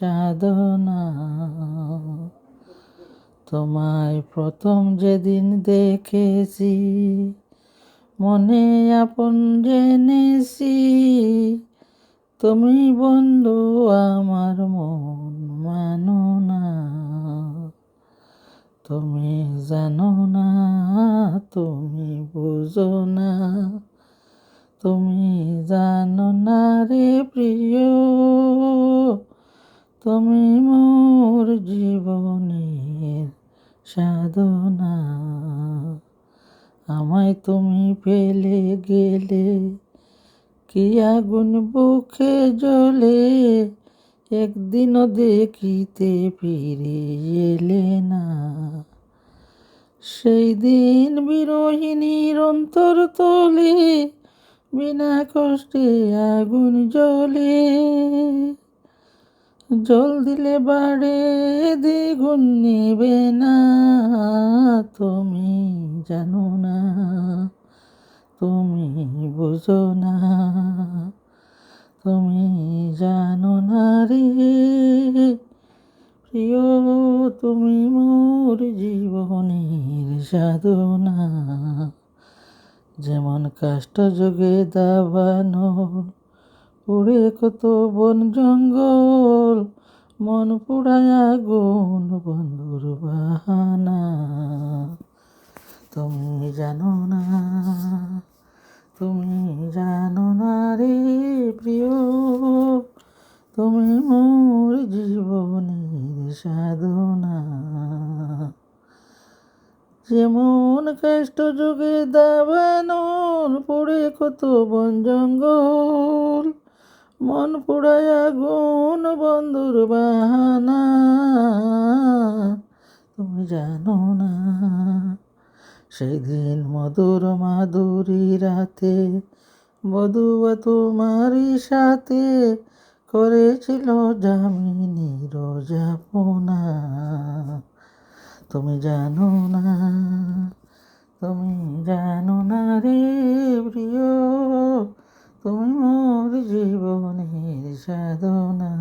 সাধনা। তোমায় প্রথম যেদিন দেখেছি, মনে আপন জেনেছি। তুমি বন্ধু, আমার মন মানো না। তুমি জানো না, তুমি বুঝো না। তুমি জানো সাধনা। আমায় তুমি পেলে গেলে কি আগুন বুকে জ্বলে? একদিনও দেখিতে ফিরে এলে না। সেই দিন বিরোহিণীর অন্তর তলে, বিনা কষ্টে আগুন জ্বলে। জল দিলে বাড়ে দ্বিগুণ নিবে না। তুমি জানো না, তুমি বুঝো না, তুমি জানো না রে। প্রিয়, তুমি মোর জীবনের সাধনা, যেমন কাষ্ট যোগে দাবানো পুড়ে কত বন জঙ্গল, মন পুড়ায় আগুন বন্ধুর বাহানা। তুমি জানো না, তুমি জানো না রে প্রিয়। তুমি মোর জীবনের সাধনা। যেমন কষ্ট যুগে দাবানোর পড়ে কত বন জঙ্গল, মন পোড়ায় আগুন বন্ধুর বাহানা। তুমি জানো না। সেদিন মধুর মাধুরী রাতে বধুয়া তোমারই সাথে করেছিল জামিনী রোজাপনা তুমি জানো না, তুমি জানো না রে প্রিয়, তুমি মোর জীবনের সাধনা।